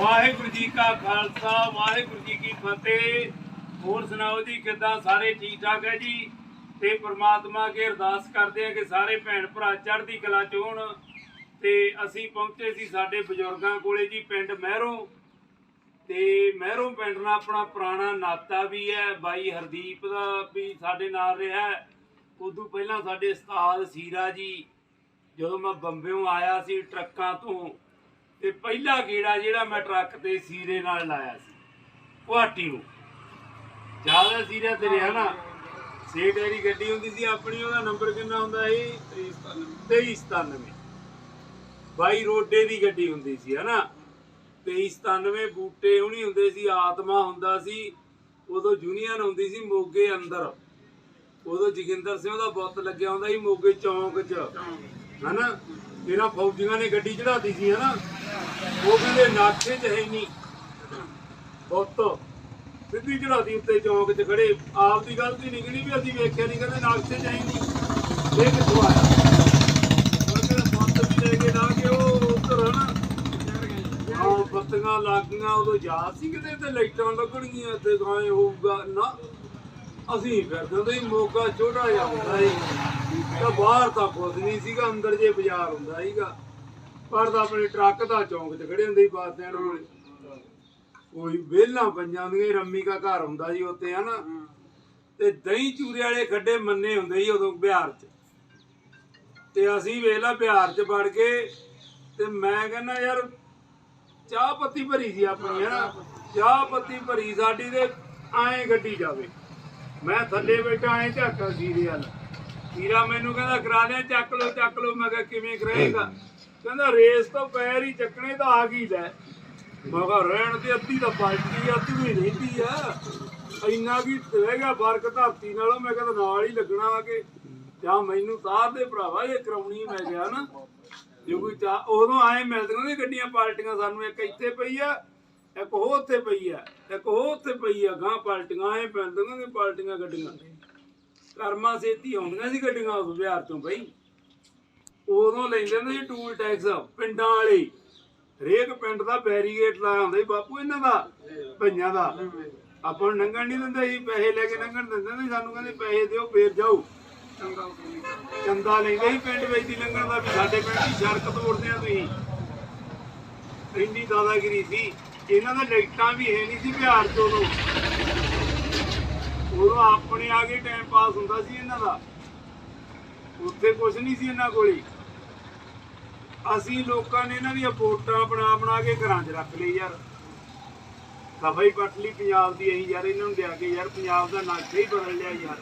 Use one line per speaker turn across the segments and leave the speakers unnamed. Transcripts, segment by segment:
ਵਾਹਿਗੁਰੂ ਜੀ ਕਾ ਖਾਲਸਾ, ਵਾਹਿਗੁਰੂ ਜੀ ਕੀ ਫਤਿਹ। ਹੋਰ ਸੁਣਾਓ ਜੀ, ਕਿੱਦਾਂ ਸਾਰੇ ਠੀਕ ਠਾਕ ਹੈ ਜੀ? ਤੇ ਪ੍ਰਮਾਤਮਾ ਅੱਗੇ ਅਰਦਾਸ ਕਰਦੇ ਆ ਕਿ ਸਾਰੇ ਭੈਣ ਭਰਾ ਚੜ੍ਹਦੀ ਕਲਾ ਚ ਹੋਣ। ਤੇ ਅਸੀਂ ਪਹੁੰਚੇ ਸੀ ਸਾਡੇ ਬਜ਼ੁਰਗਾਂ ਕੋਲੇ ਜੀ, ਪਿੰਡ ਮਹਿਰੋਂ। ਤੇ ਮਹਿਰੋਂ ਪਿੰਡ ਨਾਲ ਆਪਣਾ ਪੁਰਾਣਾ ਨਾਤਾ ਵੀ ਹੈ, ਬਾਈ ਹਰਦੀਪ ਦਾ ਵੀ ਸਾਡੇ ਨਾਲ ਰਿਹਾ ਉਦੋਂ ਪਹਿਲਾਂ ਸਾਡੇ ਉਸਤਾਦ ਸੀਰਾ ਜੀ, ਜਦੋਂ ਮੈਂ ਬੰਬਿਓਂ ਆਇਆ ਸੀ ਟਰੱਕਾਂ ਤੋਂ ਤੇ ਪਹਿਲਾ ਗੇੜਾ ਜਿਹੜਾ ਮੈਂ ਟਰੱਕ ਤੇ ਸੀਰੇ ਨਾਲ ਲਾਇਆ ਸੀ ਗੁਹਾਟੀ ਨੂੰ। ਜ਼ਿਆਦਾ ਸੀਰਾ ਤੇ ਰਿਹਾ ਨਾ। ਸੇ ਟੈਰੀ ਗੱਡੀ ਹੁੰਦੀ ਸੀ ਆਪਣੀ ਉਹਦਾ ਨੰਬਰ ਕਿੰਨਾ ਹੁੰਦਾ ਸੀ? 2397 ਬਾਈ ਰੋਡੇ ਦੀ ਗੱਡੀ ਹੁੰਦੀ ਸੀ ਹਨਾ? 2397 ਬੂਟੇ ਹੁਣੀ ਹੁੰਦੇ ਸੀ ਆਤਮਾ ਹੁੰਦਾ ਸੀ। ਉਦੋਂ ਯੂਨੀਅਨ ਹੁੰਦੀ ਸੀ ਮੋਗੇ ਅੰਦਰ। ਉਦੋਂ ਜੋਗਿੰਦਰ ਸਿੰਘ ਦਾ ਬੁੱਤ ਲੱਗਿਆ ਹੁੰਦਾ ਸੀ ਮੋਗੇ ਚੌਂਕ 'ਚ। ਹਨਾ? ਇਹਨਾਂ ਫੌਜੀਆਂ ਨੇ ਗੱਡੀ ਚੜਾਤੀ ਸੀ ਹਨਾ? ਉਹ ਕਹਿੰਦੇ ਨਾਕੇ 'ਚ ਹੈ ਨਹੀਂ। ਬੁੱਤ ਸਿੱਧੀ ਚੜਾਤੀ ਉੱਤੇ ਚੌਂਕ 'ਚ ਖੜੇ। ਆਪ ਦੀ ਗਲਤੀ ਨਹੀਂ ਵੀ ਅਸੀਂ ਵੇਖਿਆ ਨਹੀਂ, ਕਹਿੰਦੇ ਨਾਕੇ 'ਚ ਹੈ ਨਹੀਂ। ਇਹ ਕਿੱਥੋਂ ਆਇਆ? ਉਹ ਕਹਿੰਦੇ ਵੀ ਲੈ ਕੇ ਨਾ ਕਿ ਉਹ ਉੱਧਰ ਹਨਾ ਹਾਂ ਬੱਤੀਆਂ ਲੱਗੀਆਂ ਉਦੋਂ ਯਾਦ ਸੀ ਕਿਤੇ ਤੇ ਲਾਈਟਾਂ ਲੱਗਣਗੀਆਂ ਤੇ ਗਾਏ ਹੋਊਗਾ। ਨਾ, ਅਸੀਂ ਫਿਰ ਹੁੰਦੇ ਸੀ ਮੋਗਾ ਛੋਟਾ ਜਿਹਾ ਹੁੰਦਾ ਸੀ। ਤਾਂ ਬਾਹਰ ਤਾਂ ਕੁਝ ਨਹੀਂ ਸੀਗਾ, ਅੰਦਰ ਜੇ ਬਾਜ਼ਾਰ ਹੁੰਦਾ ਸੀਗਾ। ਪਰ ਤਾਂ ਆਪਣੇ ਟਰੱਕ ਦਾ ਚੌਂਕ 'ਚ ਖੜੇ ਹੁੰਦੇ ਸੀ ਬਾਸ ਸਟੈਂਡ ਕੋਲੇ ਕੋਈ ਵਿਹਲਾਂ ਪੰਜਾਂ ਦੀਆਂ ਰੰਮੀ ਦਾ ਘਰ ਹੁੰਦਾ ਸੀ ਉੱਤੇ ਹਨਾ? ਤੇ ਦਹੀਂ ਚੂਰੇ ਵਾਲੇ ਖੱਡੇ ਮੰਨੇ ਹੁੰਦੇ ਸੀ ਉਦੋਂ ਬਿਹਾਰ 'ਚ। ਤੇ ਅਸੀਂ ਵੇਲਾ ਬਿਹਾਰ 'ਚ ਵੜ ਗਏ ਤੇ ਮੈਂ ਕਹਿੰਦਾ, ਯਾਰ, ਚਾਹ ਪੱਤੀ ਭਰੀ ਸੀ ਆਪਣੀ ਹੈ ਚਾਹ ਪੱਤੀ ਭਰੀ ਸਾਡੀ ਤੇ ਐਂ ਗੱਡੀ ਜਾਵੇ। ਮੈਂ ਥੱਲੇ ਬੈਠਾ, ਐਂ ਝਾਕਾ ਸੀਰੇ ਵੱਲ। ਸੀਰਾ ਮੈਨੂੰ ਕਹਿੰਦਾ, ਕਰਾ ਲਿਆ ਚੱਕ ਲੋ ਚੱਕ ਲੋ ਮੈਂ ਕਿਹਾ, ਕਿਵੇਂ ਕਰਾਏਗਾ? ਕਹਿੰਦਾ ਰੇਸ ਤੋਂ ਪੈਰ ਹੀ ਚੱਕਣੇ ਤਾਂ ਆ ਗਈ ਲੈ। ਮੈਂ ਰਹਿਣ ਤੇ ਅੱਧੀ ਤਾਂ ਪਲਟੀ ਅੱਧੀ ਵੀ ਰਹਿੰਦੀ ਆ। ਇੰਨਾ ਕੀ ਰਹਿ ਫ਼ਰਕ ਧਰਤੀ ਨਾਲੋਂ, ਮੈਂ ਕਹਿੰਦਾ ਨਾਲ ਹੀ ਲੱਗਣਾ ਆ ਕੇ ਜਾਂ ਮੈਨੂੰ ਤਾਰ ਦੇ ਭਰਾਵਾ, ਇਹ ਕਰਾਉਣੀ ਮੈਂ ਗਿਆ ਨਾ। ਜੇ ਕੋਈ ਚਾ, ਉਦੋਂ ਆਏ ਮਿਲਦੀਆਂ ਨੇ ਗੱਡੀਆਂ ਪਾਲਟੀਆਂ ਸਾਨੂੰ, ਇੱਕ ਇੱਥੇ ਪਈ ਆ, ਇੱਕ ਉਹ ਉੱਥੇ ਪਈ ਆ, ਇੱਕ ਉਹ ਉੱਥੇ ਪਈ ਆ ਗਾਂ ਪਾਲਟੀਆਂ ਐ ਪੈਂਦੀਆਂ ਨੇ ਪਾਲਟੀਆਂ ਗੱਡੀਆਂ। ਕਰਮਾ ਸੇਤੀ ਆਉਂਦੀਆਂ ਸੀ ਗੱਡੀਆਂ ਉਸ ਬਿਹਾਰ ਤੋਂ ਬਈ। ਉਦੋਂ ਲੈਂਦੇ ਹੁੰਦੇ ਸੀ ਟੂਲ ਟੈਕਸ ਪਿੰਡਾਂ ਵਾਲੇ। ਹਰੇਕ ਪਿੰਡ ਦਾ ਬੈਰੀਗੇਟ ਲਾਇਆ ਹੁੰਦਾ ਸੀ ਬਾਪੂ ਇਹਨਾਂ ਦਾ ਭਈਆਂ ਦਾ। ਆਪਾਂ ਨੂੰ ਲੰਘਣ ਨਹੀਂ ਦਿੰਦੇ ਸੀ ਪੈਸੇ ਲੈ ਕੇ ਲੰਘਣ ਦਿੰਦੇ ਸੀ ਸਾਨੂੰ ਕਹਿੰਦੇ ਪੈਸੇ ਦਿਓ ਫੇਰ ਜਾਓ। ਚੰਦਾ ਲੈਂਦੇ ਸੀ ਪਿੰਡ ਵਿੱਚ ਦੀ ਲੰਘਣ ਦਾ ਵੀ ਸਾਡੇ ਪਿੰਡ ਦੀ ਸੜਕ ਤੋੜਦੇ ਆ ਤੁਸੀਂ। ਇੰਨੀ ਦਾਦਾਗਿਰੀ ਸੀ। ਇਹਨਾਂ ਦਾ ਲਾਈਟਾਂ ਵੀ ਹੈ ਨਹੀਂ ਸੀ ਬਿਹਾਰ ਉਦੋਂ। ਉਦੋਂ ਆਪਣੇ ਆ ਕੇ ਟਾਈਮ ਪਾਸ ਹੁੰਦਾ ਸੀ ਇਹਨਾਂ ਦਾ। ਉੱਥੇ ਕੁਝ ਨਹੀਂ ਸੀ ਇਹਨਾਂ ਕੋਲੇ। ਅਸੀਂ ਲੋਕਾਂ ਨੇ ਇਹਨਾਂ ਦੀਆਂ ਵੋਟਾਂ ਬਣਾ ਬਣਾ ਕੇ ਘਰਾਂ 'ਚ ਰੱਖ ਲਈ ਯਾਰ। ਦਫਾ ਹੀ ਪੱਟ ਲਈ ਪੰਜਾਬ ਦੀ ਅਸੀਂ ਯਾਰ, ਇਹਨਾਂ ਨੂੰ ਲਿਆ ਕੇ ਯਾਰ, ਪੰਜਾਬ ਦਾ ਨਕਸ਼ਾ ਹੀ ਬਦਲ ਲਿਆ ਯਾਰ।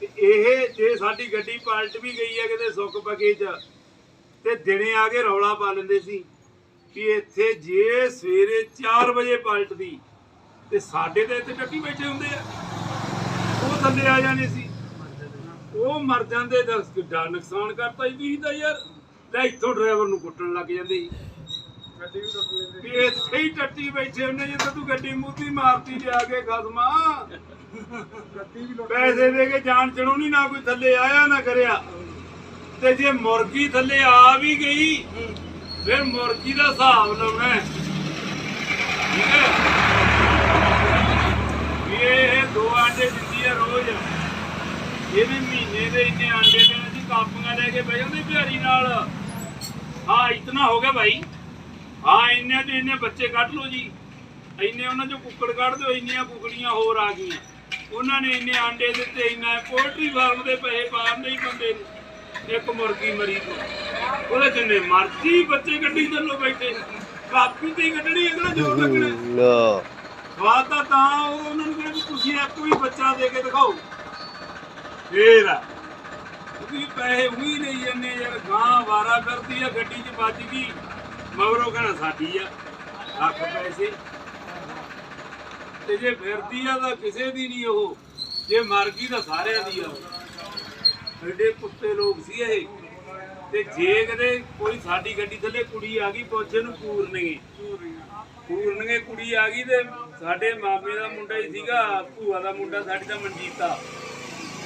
ਤੇ ਇਹ ਜੇ ਸਾਡੀ ਗੱਡੀ ਪਲਟ ਵੀ ਗਈ ਹੈ ਕਿਤੇ ਸੁੱਕ ਪਕੇ ਚ, ਤੇ ਦਿਨੇ ਆ ਕੇ ਰੌਲਾ ਪਾ ਲੈਂਦੇ ਸੀ ਕਿ ਇੱਥੇ ਜੇ ਸਵੇਰੇ 4 ਵਜੇ ਪਲਟਦੀ, ਤੇ ਸਾਡੇ ਤੇ ਇੱਥੇ ਟੱਕੀ ਬੈਠੇ ਹੁੰਦੇ ਆ। ਉਹ ਥੱਲੇ ਆ ਜਾਣੇ ਸੀ। ਉਹ ਮਰ ਜਾਂਦੇ ਤਾਂ ਕਿੱਡਾ ਨੁਕਸਾਨ ਕਰਤਾ ਹੀ ਤੁਸੀਂ ਤਾਂ ਯਾਰ ਲੈ ਇੱਥੋਂ ਡਰਾਈਵਰ ਨੂੰ ਕੁੱਟਣ ਲੱਗ ਜਾਂਦੇ
ਗੱਡੀ ਵੀ ਟੁੱਟ ਲੈਂਦੇ।
ਵੀ ਇੱਥੇ ਹੀ ਟੱਟੀ ਬੈਠੇ ਹੁੰਦੇ ਜਿੱਦਾਂ ਤੂੰ ਗੱਡੀ ਮੂਤੀ ਮਾਰਤੀ ਲਿਆ ਕੇ ਖਸਮਾ।
ਗੱਡੀ ਵੀ ਟੁੱਟ
ਪੈਸੇ ਦੇ ਕੇ ਜਾਨ ਚੜਾਉਣੀ ਨਾ ਕੋਈ ਥੱਲੇ ਆਇਆ ਨਾ ਕਰਿਆ। ਤੇ ਜੇ ਮੁਰਗੀ ਥੱਲੇ ਆ ਵੀ ਗਈ ਫਿਰ ਮੁਰਗੀ ਦਾ ਹਿਸਾਬ ਲਾਉਣਾ ਹੈ। ਠੀਕ ਹੈ ਵੀ ਇਹ ਦੋ ਆਂਡੇ ਦਿੰਦੀ ਹੈ ਰੋਜ਼ ਇਹਨੇ ਮਹੀਨੇ ਦੇ ਇੰਨੇ ਆਂਡੇ ਦੇਣ ਦੀ ਕਾਪੀਆਂ ਲੈ ਕੇ ਬਹਿ ਜਾਂਦੇ ਬਿਹਾਰੀ ਨਾਲ। ਹਾਂ ਇਤਨਾ ਹੋ ਗਿਆ ਭਾਈ। ਹਾਂ ਇੰਨੇ ਤੇ ਇੰਨੇ ਬੱਚੇ ਕੱਢ ਲਓ ਜੀ। ਇੰਨੇ ਉਹਨਾਂ ਚੋਂ ਕੁੱਕੜ ਕੱਢ ਦਿਓ ਇੰਨੀਆਂ ਕੁਕੜੀਆਂ ਹੋਰ ਆ ਗਈਆਂ। ਉਹਨਾਂ ਨੇ ਇੰਨੇ ਆਂਡੇ ਦਿੱਤੇ ਇੰਨਾ ਪੋਲਟਰੀ ਫਾਰਮ ਦੇ ਪੈਸੇ ਪਾਉਂਦੇ ਹੀ ਬੰਦੇ ਨੂੰ। ਇੱਕ ਮੁਰਗੀ ਮਰੀ ਤੋਂ। ਉਹਦੇ ਜਿੰਨੇ ਮਰਜ਼ੀ ਬੱਚੇ ਗੱਡੀ ਚੱਲੋ ਬੈਠੇ। ਕਾਪੀ ਤੇ ਕੱਢਣੀ ਅਗਲਾ ਜੋਰ ਲੱਗਣਾ ਸਵਾਦ ਤਾਂ ਤਾਂ ਉਹ ਉਹਨਾਂ ਨੂੰ ਕਹਿੰਦੇ ਤੁਸੀਂ ਇੱਕ ਵੀ ਬੱਚਾ ਦੇ ਕੇ ਦਿਖਾਓ। ਫੇਰ ਆ। ਤੁਸੀਂ ਪੈਸੇ ਉਹੀ ਲਈ ਜੰਨੇ ਯਾਰ ਗਾਂ ਵਾਰਾ ਕਰਦੀ ਆ, ਗੱਡੀ 'ਚ ਵੱਜ ਗਈ। ਮਗਰੋਂ ਕਹਿੰਦਾ ਸਾਡੀ ਆ ਲੱਖ ਪੈਸੇ। ਤੇ ਜੇ ਫਿਰਦੀ ਆ ਤਾਂ ਕਿਸੇ ਦੀ ਨਹੀਂ ਉਹ। ਜੇ ਮਰ ਗਈ ਤਾਂ ਸਾਰਿਆਂ ਦੀ ਆ ਉਹ। ਐਡੇ ਕੁੱਤੇ ਲੋਕ ਸੀ ਇਹ। ਤੇ ਜੇ ਕਦੇ ਕੋਈ ਸਾਡੀ ਗੱਡੀ ਥੱਲੇ ਕੁੜੀ ਆ ਗਈ, ਪੁੱਛੇ ਨੂੰ ਪੂਰਨਗੇ। ਪੂਰਨਗੇ ਕੁੜੀ ਆ ਗਈ ਤੇ ਸਾਡੇ ਮਾਮੇ ਦਾ ਮੁੰਡਾ ਹੀ ਸੀਗਾ, ਭੂਆ ਦਾ ਮੁੰਡਾ, ਸਾਡੀ ਦਾ ਮਨਜੀਤਾ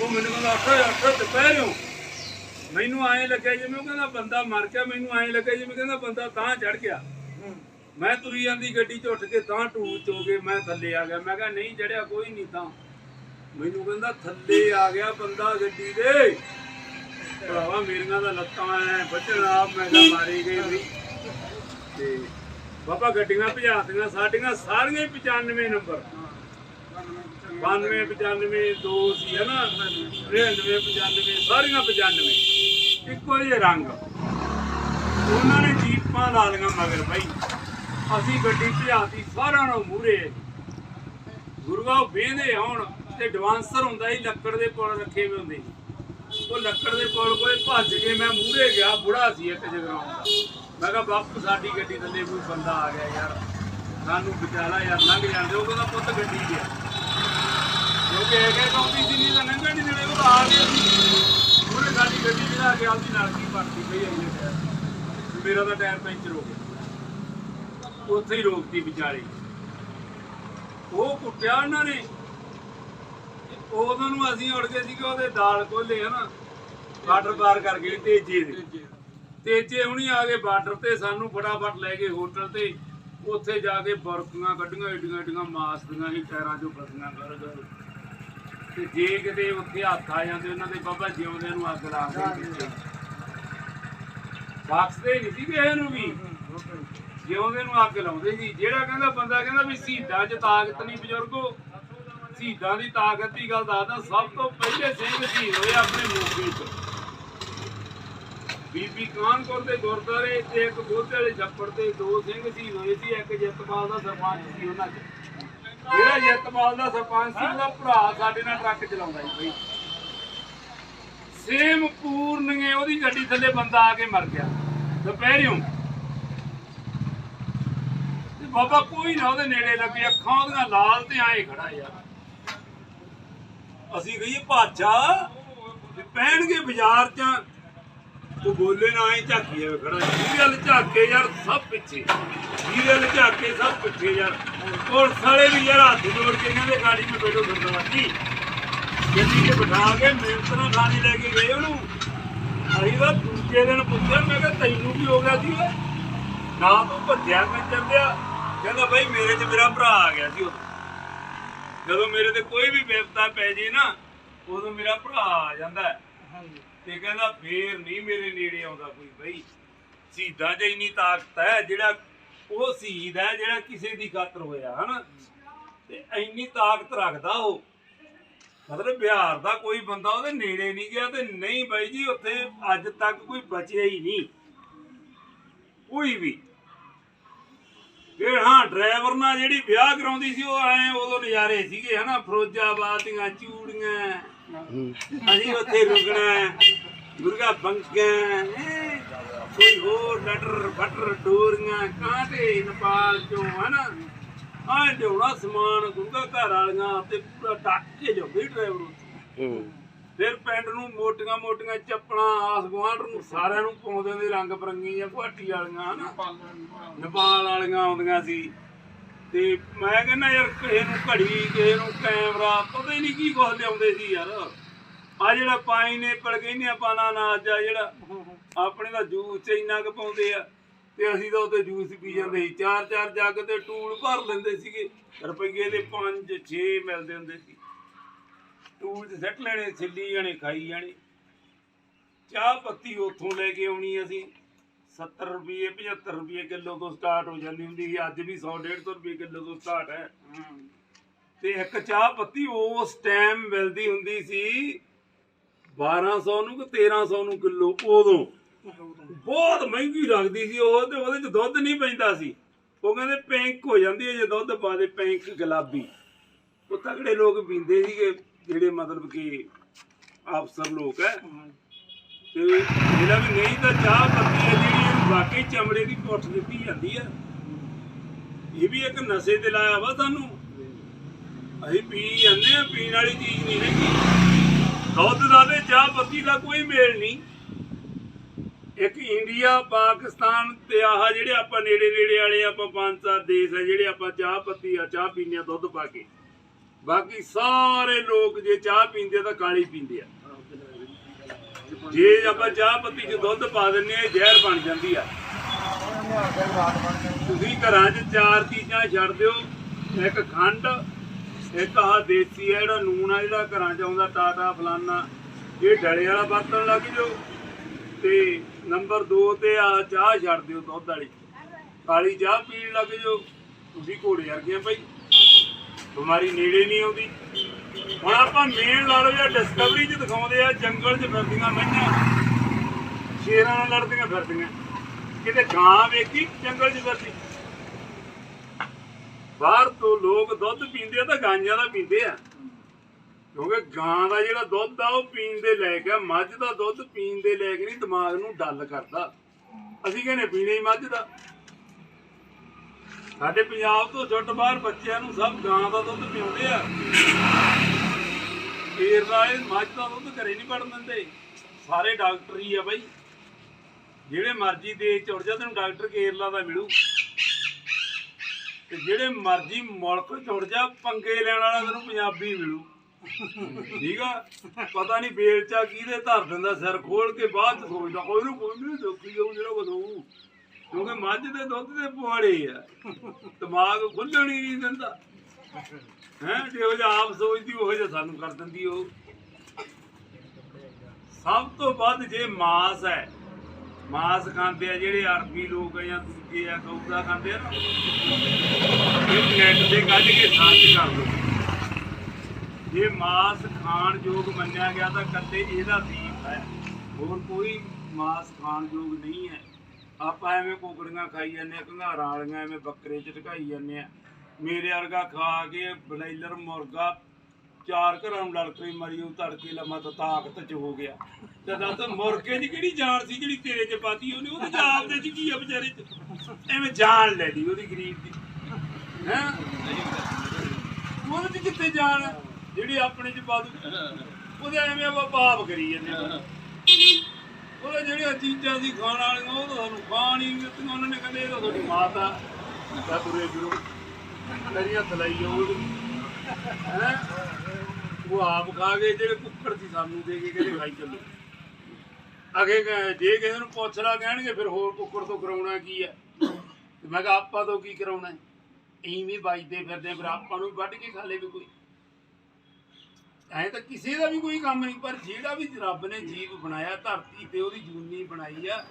ਉਹ ਮੈਨੂੰ ਕਹਿੰਦਾ, ਅੱਠ ਅੱਠ ਦੁਪਹਿਰੋਂ ਮੈਨੂੰ ਐਂ ਲੱਗਿਆ ਜਿਵੇਂ ਉਹ ਕਹਿੰਦਾ ਬੰਦਾ ਮਰ ਗਿਆ ਮੈਨੂੰ ਐਂ ਲੱਗਿਆ ਜਿਵੇਂ ਕਹਿੰਦਾ ਬੰਦਾ ਤਾਂ ਚੜ ਗਿਆ। ਮੈਂ ਤੁਰੀ ਜਾਂਦੀ ਗੱਡੀ 'ਚ ਉੱਠ ਕੇ ਤਾਂ ਟੂਲ ਚ ਕੇ ਮੈਂ ਥੱਲੇ ਆ ਗਿਆ। ਮੈਂ ਕਿਹਾ ਨਹੀਂ ਚੜਿਆ ਕੋਈ ਨਹੀਂ ਤਾਂ। ਮੈਨੂੰ ਕਹਿੰਦਾ ਥੱਲੇ ਆ ਗਿਆ ਬੰਦਾ ਗੱਡੀ ਦੇ। ਭਰਾਵਾ ਮੇਰੀਆਂ ਦਾ ਲੱਤਾਂ ਐ ਬੱਚਣ ਆਪ ਮੈਂ ਕਿਹਾ ਮਾਰੀ ਗਈ ਵੀ ਤੇ ਬਾਬਾ ਗੱਡੀਆਂ ਭਜਾਤੀਆਂ ਸਾਡੀਆਂ ਸਾਰੀਆਂ ਹੀ 95 ਨੰਬਰ। 92 95 ਦੋ ਸੀ, ਹੈ ਨਾ? 99 95 ਸਾਰੀਆਂ 95 ਇੱਕੋ ਜਿਹੇ ਰੰਗ। ਉਹਨਾਂ ਨੇ ਜੀਪਾਂ ਲਾ ਲਈਆਂ ਮਗਰ ਭਾਈ ਅਸੀਂ ਗੱਡੀ ਭਜਾਤੀ, ਸਾਰਿਆਂ ਨੂੰ ਮੂਰੇ ਗੁਰੂਆ ਵੇਂਦੇ ਆਉਣ ਤੇ ਐਡਵਾਂਸਰ ਹੁੰਦਾ ਸੀ, ਲੱਕੜ ਦੇ ਪੁਲ ਰੱਖੇ ਹੋਏ ਹੁੰਦੇ ਸੀ। ਉਹ ਲੱਕੜ ਦੇ ਪੁਲ ਕੋਲੇ ਭੱਜ ਕੇ ਮੈਂ ਮੂਰੇ ਗਿਆ, ਬੁੜਾ ਸੀ ਇੱਕ ਜਗਰਾਉਂ ਦਾ। ਮੈਂ ਕਿਹਾ, ਬਾਪੂ, ਸਾਡੀ ਗੱਡੀ ਥੱਲੇ ਕੋਈ ਬੰਦਾ ਆ ਗਿਆ ਯਾਰ। ਸਾਨੂੰ ਵਿਚਾਰਾ ਯਾਰ ਲੰਘ ਜਾਂਦੇ ਉਹ ਕਹਿੰਦਾ ਪੁੱਤ ਗੱਡੀ ਗਿਆ ਕਿਉਂਕਿ ਇਹ ਕਿ ਕੰਪੀ ਸੀ ਨਹੀਂ ਲੰਘਣ ਨਹੀਂ ਦੇਣੇ ਉਹ ਆ ਗਿਆ ਸੀ ਉਹਨੇ ਸਾਡੀ ਗੱਡੀ ਜਿਹੜਾ ਕੇ ਆਪਦੀ ਨਾਲ ਕੀ ਪੜਤੀ ਪਈ ਅਗਲੇ ਟਾਇਰ ਮੇਰਾ ਤਾਂ ਟਾਇਰ ਪੈਂਚਰ ਹੋ ਗਿਆ। ਉੱਥੇ ਹੀ ਰੋਕਤੀ ਵਿਚਾਰੇ ਉਹ ਕੁੱਟਿਆ ਉਹਨਾਂ ਨੇ। ਉਦੋਂ ਨੂੰ ਅਸੀਂ ਉੜ ਗਏ ਸੀ ਕਿ ਉਹਦੇ ਦਾਲ ਕੋਲੇ ਹਨਾ? ਬਾਰਡਰ ਪਾਰ ਕਰ ਗਏ ਤੇਜੇ ਦੇ। ਤੇਜੇ ਹੁਣੀ ਆ ਗਏ ਬਾਰਡਰ ਤੇ ਸਾਨੂੰ ਫਟਾਫਟ ਲੈ ਗਏ ਹੋਟਲ ਤੇ। ਉੱਥੇ ਜਾ ਕੇ ਬਰਫੀਆਂ ਕੱਢੀਆਂ, ਏਡੀਆਂ ਏਡੀਆਂ ਮਾਸਦੀਆਂ ਹੀ ਟਾਇਰਾਂ 'ਚੋਂ ਫਸੀਆਂ ਕਰ ਗਏ ਤੇ ਜੇ ਕਿਤੇ ਉੱਥੇ ਹੱਥ ਆ ਜਾਂਦੇ, ਉਹਨਾਂ ਦੇ ਬਾਬਾ ਜਿਉਂਦਿਆਂ ਨੂੰ ਅੱਗ ਲਾ ਦਿੰਦੇ। ਬਖਸ਼ਦੇ ਨਹੀਂ ਸੀ ਕਿਸੇ ਨੂੰ ਵੀ। ਜਿਉਂਦੇ ਨੂੰ ਅੱਗ ਲਾਉਂਦੇ ਸੀ। ਜਿਹੜਾ ਕਹਿੰਦਾ, ਬੰਦਾ ਕਹਿੰਦਾ ਵੀ ਸ਼ਹੀਦਾਂ 'ਚ ਤਾਕਤ ਨਹੀਂ ਬਜ਼ੁਰਗੋ। ਸ਼ਹੀਦਾਂ ਦੀ ਤਾਕਤ ਦੀ ਗੱਲ ਦੱਸਦਾ, ਸਭ ਤੋਂ ਪਹਿਲੇ ਸਿੰਘ ਸ਼ਹੀਦ ਹੋਏ ਆਪਣੇ ਮੋਗੇ 'ਚ। ਬੀਬੀ ਕਾਨਪੁਰ ਦੇ ਗੁਰਦੁਆਰੇ ਤੇ ਇੱਕ ਬੋਧੇ ਵਾਲੇ ਛੱਪੜ ਤੇ ਦੋ ਸਿੰਘ ਸ਼ਹੀਦ ਹੋਏ ਸੀ, ਇੱਕ ਜਤਪਾਲ ਦਾ ਸਰਪੰਚ ਸੀ ਉਹਨਾਂ 'ਚ। ਜਿਹੜਾ ਜਤਪਾਲ ਦਾ ਸਰਪੰਚ ਸੀ, ਉਹਦਾ ਭਰਾ ਸਾਡੇ ਨਾਲ ਟਰੱਕ ਚਲਾਉਂਦਾ ਸੀ ਬਈ। ਸੇਮ ਪੂਰਨਗੇ, ਉਹਦੀ ਗੱਡੀ ਥੱਲੇ ਬੰਦਾ ਆ ਕੇ ਮਰ ਗਿਆ। ਦੁਪਹਿਰਿਓਂ। ਤੇ ਬਾਬਾ ਕੋਈ ਨਾ ਉਹਦੇ ਨੇੜੇ ਲੱਗੇ, ਅੱਖਾਂ ਉਹਦੀਆਂ ਲਾਲ ਤੇ ਆਏ ਖੜਾ ਯਾਰ ਅਸੀਂ ਕਹੀਏ, ਭਾਜਾ ਤੇ ਪੈਣਗੇ ਬਾਜ਼ਾਰ ਚ ਤੂੰ ਬੋਲੇ ਨਾ, ਐ ਝਾਕੀ ਜਾਵੇ ਖੜਾ ਜਿਹਦੇ ਵੱਲ ਝਾਕੇ ਯਾਰ, ਸਭ ਪਿੱਛੇ। ਜਿਹਦੇ ਵੱਲ ਝਾਕੇ ਸਭ ਪਿੱਛੇ ਯਾਰ। ਔਰ ਸਾਲੇ ਵੀ ਯਾਰ ਹੱਥ ਜੋੜ ਕੇ ਕਹਿੰਦੇ, ਗਾੜੀ 'ਚ ਬੈਠੋ ਸਰਦਾਰਜੀ ਗੱਡੀ 'ਚ ਬਿਠਾ ਕੇ ਮਿਲਤਨਾ ਖਾਣੀ ਲੈ ਕੇ ਗਏ ਉਹਨੂੰ। ਅਸੀਂ ਤਾਂ ਦੂਜੇ ਦਿਨ ਪੁੱਛਿਆ, ਮੈਂ ਕਿਹਾ, ਤੈਨੂੰ ਕੀ ਹੋ ਗਿਆ ਸੀ ਨਾ ਤੂੰ ਭੱਜਿਆ, ਮੈਂ ਚੱਲਿਆ। ਕਹਿੰਦਾ, ਬਾਈ ਮੇਰੇ 'ਚ ਮੇਰਾ ਭਰਾ ਆ ਗਿਆ ਸੀ ਉਦੋਂ। ਜਦੋਂ ਮੇਰੇ ਤੇ ਕੋਈ ਵੀ ਵਿਪਤਾ ਪੈ ਜੇ ਨਾ, ਉਦੋਂ ਮੇਰਾ ਭਰਾ ਆ ਜਾਂਦਾ ਹੈ। ਤੇ ਕਹਿੰਦਾ ਫੇਰ ਨਹੀਂ ਮੇਰੇ ਨੇੜੇ ਆਉਂਦਾ ਕੋਈ ਬਈ। ਸ਼ਹੀਦਾਂ 'ਚ ਇੰਨੀ ਤਾਕਤ ਹੈ ਜਿਹੜਾ ਉਹ ਸ਼ਹੀਦ ਹੈ ਜਿਹੜਾ ਕਿਸੇ ਦੀ ਖਾਤਰ ਹੋਇਆ, ਹਨਾ? ਤੇ ਇੰਨੀ ਤਾਕਤ ਰੱਖਦਾ ਉਹ। ਮਤਲਬ ਬਿਹਾਰ ਦਾ ਕੋਈ ਬੰਦਾ ਉਹਦੇ ਨੇੜੇ ਨਹੀਂ ਗਿਆ ਤੇ ਨਹੀਂ ਬਾਈ ਜੀ, ਉੱਥੇ ਅੱਜ ਤੱਕ ਕੋਈ ਬਚਿਆ ਹੀ ਨਹੀਂ। ਕੋਈ ਵੀ। ਫਿਰ ਹਾਂ, ਡਰਾਈਵਰ ਨਾਲ ਜਿਹੜੀ ਵਿਆਹ ਕਰਾਉਂਦੀ ਸੀ, ਉਹ ਐ ਉਦੋਂ ਨਜ਼ਾਰੇ ਸੀਗੇ, ਹਨਾ? ਫਿਰੋਜ਼ਾਬਾਦ ਦੀਆਂ ਚੂੜੀਆਂ ਅਸੀਂ ਉੱਥੇ ਰੁਕਣਾ ਮੁਰਗਾ ਹੈਂ। ਕੋਈ ਹੋਰ ਲਟਰ ਬਟਰ ਡੋਰੀਆਂ ਕਾਂਟੇ ਨੇਪਾਲ ਚੋਂ ਹਨਾ? ਆਹ ਲਿਆਉਣਾ ਸਮਾਨ ਗੁਰਗਾ ਘਰ ਵਾਲੀਆਂ ਤੇ ਪੂਰਾ ਡੱਕ ਕੇ ਜਾਂਦੇ ਡਰਾਈਵਰ ਉੱਥੇ ਫਿਰ ਪਿੰਡ ਨੂੰ ਮੋਟੀਆਂ ਮੋਟੀਆਂ ਚੱਪਲਾਂ ਆਸ ਗੁਆਂਢ ਨੂੰ ਸਾਰਿਆਂ ਨੂੰ ਪਾਉਂਦੇ ਨੇ ਰੰਗ ਬਰੰਗੀਆਂ ਗੁਹਾਟੀ ਵਾਲੀਆਂ ਹਨਾ? ਨੇਪਾਲ ਵਾਲੀਆਂ ਆਉਂਦੀਆਂ ਸੀ। ਤੇ ਮੈਂ ਕਹਿੰਦਾ ਯਾਰ ਕਿਸੇ ਨੂੰ ਘੜੀ, ਕਿਸੇ ਨੂੰ ਕੈਮਰਾ, ਪਤਾ ਹੀ ਨਹੀਂ ਕੀ ਕੁਝ ਲਿਆਉਂਦੇ ਸੀ ਯਾਰ। ਆ ਜਿਹੜਾ ਪਾਈਨਐਪਲ ਕਹਿੰਦੇ ਆਪਾਂ ਨਾ ਨਾ ਆ, ਜਿਹੜਾ ਆਪਣੇ ਦਾ ਜੂਸ ਚ ਇੰਨਾ ਕੁ ਪਾਉਂਦੇ ਆ, ਤੇ ਅਸੀਂ ਤਾਂ ਉੱਤੇ ਜੂਸ ਪੀ ਜਾਂਦੇ ਸੀ। ਚਾਰ ਚਾਰ ਜੱਗ ਤੇ ਟੂਲ ਭਰ ਲੈਂਦੇ ਸੀਗੇ, ਰੁਪਈਏ ਦੇ 5 6 ਮਿਲਦੇ ਹੁੰਦੇ ਸੀ। ਟੂਲ ਚ ਸੱਟ ਲੈਣੇ, ਛਿੱਲੀ ਜਾਣੇ, ਖਾਈ ਜਾਣੇ। ਚਾਹ ਪੱਤੀ ਉੱਥੋਂ ਲੈ ਕੇ ਆਉਣੀ ਅਸੀਂ। 70 ਰੁਪਏ 75 ਰੁਪਏ ਕਿਲੋ ਤੋਂ ਸਟਾਰਟ ਹੋ ਜਾਂਦੀ ਹੁੰਦੀ ਸੀ। ਅੱਜ ਵੀ 100 150 ਰੁਪਏ ਕਿਲੋ ਤੋਂ ਸਟਾਰਟ ਹੈ। ਤੇ ਇੱਕ ਚਾਹ ਪੱਤੀ ਉਸ ਟਾਈਮ ਮਿਲਦੀ ਹੁੰਦੀ ਸੀ 1200 ਨੂੰ ਕਿ 1300 ਨੂੰ ਕਿਲੋ ਉਦੋਂ। ਬਹੁਤ ਮਹਿੰਗੀ ਲੱਗਦੀ ਸੀ ਉਹ ਤੇ ਉਹਦੇ ਚ ਦੁੱਧ ਨਹੀਂ ਪੈਂਦਾ ਸੀ। ਉਹ ਕਹਿੰਦੇ ਪਿੰਕ ਹੋ ਜਾਂਦੀ ਹੈ ਜੇ ਦੁੱਧ ਪਾ ਦੇ ਪਿੰਕ ਗੁਲਾਬੀ। ਉਹ ਤਗੜੇ ਲੋਕ ਪੀਂਦੇ ਸੀਗੇ ਜਿਹੜੇ ਮਤਲਬ ਕਿ ਅਫਸਰ ਲੋਕ ਹੈ। ਤੇ ਜਿਹੜਾ ਵੀ ਨਹੀਂ ਤਾਂ ਚਾਹ ਪੱਤੀ ਹੈ ਵਾਕਈ ਚਮੜੇ ਦੀ ਪੁੱਠ ਦਿੱਤੀ ਜਾਂਦੀ ਹੈ ਇਹ ਵੀ ਇੱਕ ਨਸ਼ੇ ਤੇ ਲਾਇਆ ਵਾ ਤੁਹਾਨੂੰ ਅਸੀਂ ਪੀ ਜਾਂਦੇ ਆ, ਪੀਣ ਵਾਲੀ ਚੀਜ਼ ਨਹੀਂ ਹੈਗੀ। ਦੁੱਧ ਦਾ ਤੇ ਚਾਹ ਪੱਤੀ ਦਾ ਕੋਈ ਮੇਲ ਨਹੀਂ। ਇੱਕ ਇੰਡੀਆ, ਪਾਕਿਸਤਾਨ ਤੇ ਆਹ ਜਿਹੜੇ ਆਪਾਂ ਨੇੜੇ ਨੇੜੇ ਵਾਲੇ ਆਪਾਂ ਪੰਜ ਸੱਤ ਦੇਸ਼ ਆ, ਜਿਹੜੇ ਆਪਾਂ ਚਾਹ ਪੱਤੀ ਆ, ਚਾਹ ਪੀਂਦੇ ਆ, ਦੁੱਧ ਪਾ ਕੇ। ਬਾਕੀ ਸਾਰੇ ਲੋਕ ਜੇ ਚਾਹ ਪੀਂਦੇ ਆ ਤਾਂ ਕਾਲੀ ਪੀਂਦੇ ਆ। ਜੇ ਆਪਾਂ ਚਾਹ ਪੱਤੀ 'ਚ ਦੁੱਧ ਪਾ ਦਿੰਨੇ ਆ ਜ਼ਹਿਰ ਬਣ ਜਾਂਦੀ ਆ। ਤੁਸੀਂ ਘਰਾਂ 'ਚ ਚਾਰ ਚੀਜ਼ਾਂ ਛੱਡ ਦਿਓ, ਇੱਕ ਖੰਡ, ਇੱਕ ਆਹ ਦੇਸੀ ਆ ਜਿਹੜਾ ਨੂਨ ਆ ਜਿਹੜਾ ਘਰਾਂ 'ਚ ਆਉਂਦਾ, ਟਾਟਾ, ਫਲਾਨਾ, ਇਹ ਡਲੇ ਵਾਲਾ ਵਰਤਣ ਲੱਗ ਜਾਓ। ਤੇ ਨੰਬਰ 2 ਤੇ ਆ ਚਾਹ ਛੱਡ ਦਿਓ ਦੁੱਧ ਵਾਲੀ। ਕਾਲੀ ਚਾਹ ਪੀਣ ਲੱਗ ਜਾਓ। ਤੁਸੀਂ ਘੋੜੇ ਵਰਗੇ ਭਾਈ ਬਿਮਾਰੀ ਨੇੜੇ ਨਹੀਂ ਆਉਂਦੀ। ਹੁਣ ਆਪਾਂ ਮੇਨ ਲਾ ਲਓ ਜਾਂ ਡਿਸਕਵਰੀ 'ਚ ਦਿਖਾਉਂਦੇ ਆ, ਜੰਗਲ 'ਚ ਫਿਰਦੀਆਂ ਮਈਆਂ ਸ਼ੇਰਾਂ ਨਾਲ ਲੜਦੀਆਂ ਫਿਰਦੀਆਂ। ਕਿਤੇ ਗਾਂ ਵੇਖੀ, ਜੰਗਲ 'ਚ ਫਿਰਦੀ। ਬਾਹਰ ਤੋਂ ਲੋਕ ਦੁੱਧ ਪੀਂਦੇ ਆ ਤਾਂ ਗਾਂਆਂ ਦਾ ਪੀਂਦੇ ਆ। ਕਿਉਂਕਿ ਗਾਂ ਦਾ ਜਿਹੜਾ ਦੁੱਧ ਆ, ਉਹ ਪੀਣ ਦੇ ਲਾਇਕ ਆ। ਮੱਝ ਦਾ ਦੁੱਧ ਪੀਣ ਦੇ ਲਾਇਕ ਨਹੀਂ, ਦਿਮਾਗ ਨੂੰ ਡੱਲ ਕਰਦਾ। ਅਸੀਂ ਕਹਿੰਦੇ ਪੀਣੇ ਹੀ ਮੱਝ ਦਾ। ਸਾਡੇ ਪੰਜਾਬ ਤੋਂ ਛੁੱਟ ਬਾਹਰ ਬੱਚਿਆਂ ਨੂੰ ਸਭ ਗਾਂ ਦਾ ਦੁੱਧ ਪਿਉਂਦੇ ਆ। ਫੇਰ ਵਾਲੇ ਮੱਝ ਦਾ ਦੁੱਧ ਘਰੇ ਨਹੀਂ ਪੜਨ ਦਿੰਦੇ। ਸਾਰੇ ਡਾਕਟਰ ਹੀ ਆ ਬਾਈ। ਜਿਹੜੇ ਮਰਜ਼ੀ ਦੇਸ਼ ਚ ਜਾ, ਤੈਨੂੰ ਡਾਕਟਰ ਕੇਰਲਾ ਦਾ ਮਿਲੂ। ਤੇ ਜਿਹੜੇ ਮਰਜ਼ੀ ਮੁਲਕ ਚ ਜਾ, ਪੰਗੇ ਲੈਣ ਵਾਲਾ ਤੈਨੂੰ ਪੰਜਾਬੀ ਮਿਲੂ। ਠੀਕ ਆ? ਪਤਾ ਨਹੀਂ ਬੇਲਚਾ ਕਿਹਦੇ ਧਰ ਦਿੰਦਾ, ਸਿਰ ਖੋਲ ਕੇ ਬਾਅਦ ਚ ਸੋਚਦਾ ਕੋਈ ਨੂੰ ਕੋਈ ਨਹੀਂ ਦੁੱਖੀ ਜਾਊ ਜਿਹੜਾ ਬਦੂ ਕਿਉਂਕਿ ਮੱਝ ਦੇ ਦੁੱਧ ਦੇ ਪੁਆੜੇ ਆ। ਦਿਮਾਗ ਖੁੱਲਣ ਹੀ ਨਹੀਂ ਦਿੰਦਾ। ਹੈ, ਜਿਹੋ ਜਿਹਾ ਆਪ ਸੋਚਦੀ, ਉਹ ਜਿਹਾ ਸਾਨੂੰ ਕਰ ਦਿੰਦੀ ਉਹ। ਸਭ ਤੋਂ ਵੱਧ ਜੇ ਮਾਸ ਹੈ, ਮਾਸ ਖਾਂਦੇ ਆ ਜਿਹੜੇ ਅਰਬੀ ਲੋਕ ਆ ਜਾਂ ਦੂਜੇ ਆ ਗਊਦਾ ਖਾਂਦੇ ਆ ਨਾ, ਇਹ ਨੈਟ ਤੇ ਕੱਢ ਕੇ ਸਰਚ ਕਰ ਲਓ। ਜੇ ਮਾਸ ਖਾਣ ਯੋਗ ਮੰਨਿਆ ਗਿਆ ਤਾਂ ਕੱਲੇ ਇਹਦਾ ਦੀਪ ਹੈ। ਹੋਰ ਕੋਈ ਮਾਸ ਖਾਣ ਯੋਗ ਨਹੀਂ ਹੈ। ਆਪਾਂ ਐਵੇਂ ਕੋਕੜੀਆਂ ਖਾਈ ਜਾਂਦੇ ਆ ਘੰਗਾਰਾਂ ਵਾਲੀਆਂ ਐਵੇਂ ਬੱਕਰੇ ਚ ਢਕਾਈ ਜਾਂਦੇ ਆ। ਮੇਰੇ ਵਰਗਾ ਖਾ ਕੇ ਬਲੈਲਰ ਮੁਰਗਾ ਚਾਰ ਘਰਾਂ ਨੂੰ ਲੜ ਮਰੀ ਉਹ ਤੜਕੇ ਲੰਮਾ ਤਾਂ ਤਾਕਤ ਚ ਹੋ ਗਿਆ। ਤੇ ਦੱਸ ਮੁਰਗੇ ਦੀ ਕਿਹੜੀ ਜਾਨ ਸੀ ਜਿਹੜੀ ਤੇਰੇ ਚ ਪਾਤੀ ਉਹਨੇ? ਉਹਦੇ ਜਾਨ ਦੇ ਚ ਕੀ ਆ ਵਿਚਾਰੇ ਚ? ਐਵੇਂ ਜਾਨ ਲੈ ਲਈ ਉਹਦੀ ਗਰੀਬ ਦੀ। ਹੈ? ਉਹਦੇ ਚ ਕਿੱਥੇ ਜਾਨ ਜਿਹੜੀ ਆਪਣੇ ਚ ਪਾ ਉਹਦੇ ਐਵੇਂ ਆਪਾਂ ਪਾਪ ਕਰੀ ਜਾਂਦੇ ਆ। ਜਿਹੜੀਆਂ ਚੀਜ਼ਾਂ ਸੀ ਖਾਣ ਵਾਲੀਆਂ, ਉਹ ਤਾਂ ਸਾਨੂੰ ਖਾਣ ਹੀ ਦਿੱਤੀਆਂ। ਉਹਨਾਂ ਨੇ ਕਹਿੰਦੇ ਇਹ ਤਾਂ ਤੁਹਾਡੀ ਮਾਤਾ। ਦਾ ਤੁਰੇ ਫਿਰੋ। ਤੇਰੀਆਂ ਥਲਾਈ ਉਹ ਹੈ? ਉਹ ਆਪ ਖਾ ਗਏ ਜਿਹੜੇ ਕੁੱਕੜ ਸੀ ਸਾਨੂੰ ਦੇ ਕੇ ਕਹਿੰਦੇ ਖਾਈ ਚੱਲੋ। ਅਗੇ ਜੇ ਕਿਸੇ ਨੂੰ ਪੁੱਛ ਲਾ ਕਹਿਣਗੇ, ਫਿਰ ਹੋਰ ਕੁੱਕੜ ਤੋਂ ਕਰਾਉਣਾ ਕੀ ਹੈ? ਤੇ ਮੈਂ ਕਿਹਾ, ਆਪਾਂ ਤੋਂ ਕੀ ਕਰਾਉਣਾ ਹੈ? ਐਵੇਂ ਵੱਜਦੇ ਫਿਰਦੇ ਫਿਰ ਆਪਾਂ ਨੂੰ ਵੱਢ ਕੇ ਖਾ ਲੇ ਵੀ ਕੋਈ। ਐ ਤਾਂ ਕਿਸੇ ਦਾ ਵੀ ਕੋਈ ਕੰਮ ਨਹੀਂ, ਪਰ ਜਿਹੜਾ ਵੀ ਰੱਬ ਨੇ ਜੀਵ ਬਣਾਇਆ, ਧਰਤੀ ਤੇ ਉਹਦੀ ਜੂਨੀ ਬਣਾਈ ਆ,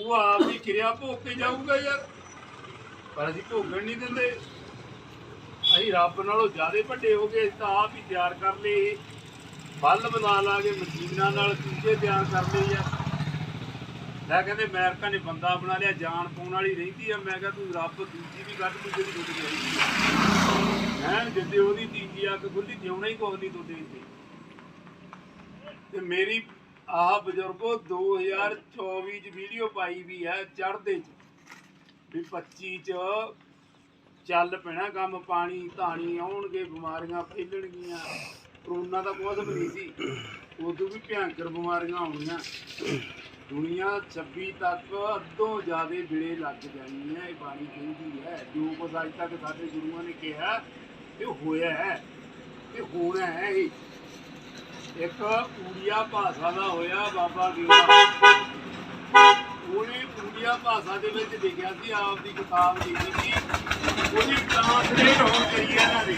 ਉਹ ਆਪ ਦੀ ਕਿਰਿਆ ਭੋਗ ਕੇ ਜਾਊਗਾ ਯਾਰ। ਪਰ ਅਸੀਂ ਭੋਗਣ ਨਹੀਂ ਦਿੰਦੇ। ਅਸੀਂ ਰੱਬ ਨਾਲੋਂ ਜ਼ਿਆਦਾ ਵੱਡੇ ਹੋ ਗਏ ਤਾਂ ਆਪ ਹੀ ਤਿਆਰ ਕਰ ਲਏ। ਬਲ ਬਣਾ ਲਾਗੇ, ਮਸ਼ੀਨਾਂ ਨਾਲ ਚੀਜ਼ੇ ਤਿਆਰ ਕਰ ਲਏ ਆ। ਮੈਂ ਕਹਿੰਦੇ, ਅਮਰੀਕਾ ਨੇ ਬੰਦਾ ਬਣਾ ਲਿਆ ਜਾਨ ਪਾਉਣ ਵਾਲੀ ਰਹਿੰਦੀ ਆ। ਮੈਂ ਕਿਹਾ, ਤੂੰ ਰੱਬ ਦੂਜੀ ਵੀ ਕੱਢ ਤੂੰ ਜਿਹੜੀ ਟੁੱਟ ਗਈ ਹੈ ਜਿੱਦੇ ਉਹਦੀ ਤੀਜੀ ਅੱਖ ਖੁੱਲੀ ਜਿਉਣਾ ਹੀ ਕੁਝ ਨਹੀਂ ਤੁਹਾਡੇ ਇੱਥੇ। ਤੇ ਮੇਰੀ ਆਹ ਬਜ਼ੁਰਗੋ 2024 ਚ ਵੀਡੀਓ ਪਾਈ ਵੀ ਹੈ ਚੜਦੇ ਚ, ਵੀ 25 ਚ ਚੱਲ ਪੈਣਾ ਕੰਮ, ਪਾਣੀ, ਧਾਣੀ, ਆਉਣਗੇ, ਬਿਮਾਰੀਆਂ ਫੈਲਣਗੀਆਂ। ਕਰੋਨਾ ਦਾ ਕੁਝ ਵੀ ਨਹੀਂ ਸੀ। ਉਦੋਂ ਵੀ ਭਿਆਨਕ ਬਿਮਾਰੀਆਂ ਆਉਣੀਆਂ। ਦੁਨੀਆ 26 ਤੱਕ ਅੱਧੋਂ ਜ਼ਿਆਦੇ ਬਿਲੇ ਲੱਗ ਜਾਣੀਆਂ ਇਹ ਬਾਣੀ ਕਹਿੰਦੀ ਹੈ। ਜੋ ਕੁਝ ਅੱਜ ਤੱਕ ਸਾਡੇ ਗੁਰੂਆਂ ਨੇ ਕਿਹਾ, ਇਹ ਹੋਇਆ ਹੈ, ਇਹ ਹੋਣਾ ਹੈ ਇਹ। ਇੱਕ ਊੜੀਆ ਭਾਸ਼ਾ ਦਾ ਹੋਇਆ, ਬਾਬਾ ਗੇਵਾ ਉਹਨੇ ਊੜੀਆ ਭਾਸ਼ਾ ਦੇ ਵਿੱਚ ਲਿਖਿਆ ਸੀ ਆਪ ਦੀ ਕਿਤਾਬ ਲਿਖੀ ਸੀ। ਉਹਦੀ ਟ੍ਰਾਂਸਲੇਟ ਹੋਣ ਕਰੀ ਇਹਨਾਂ ਦੀ।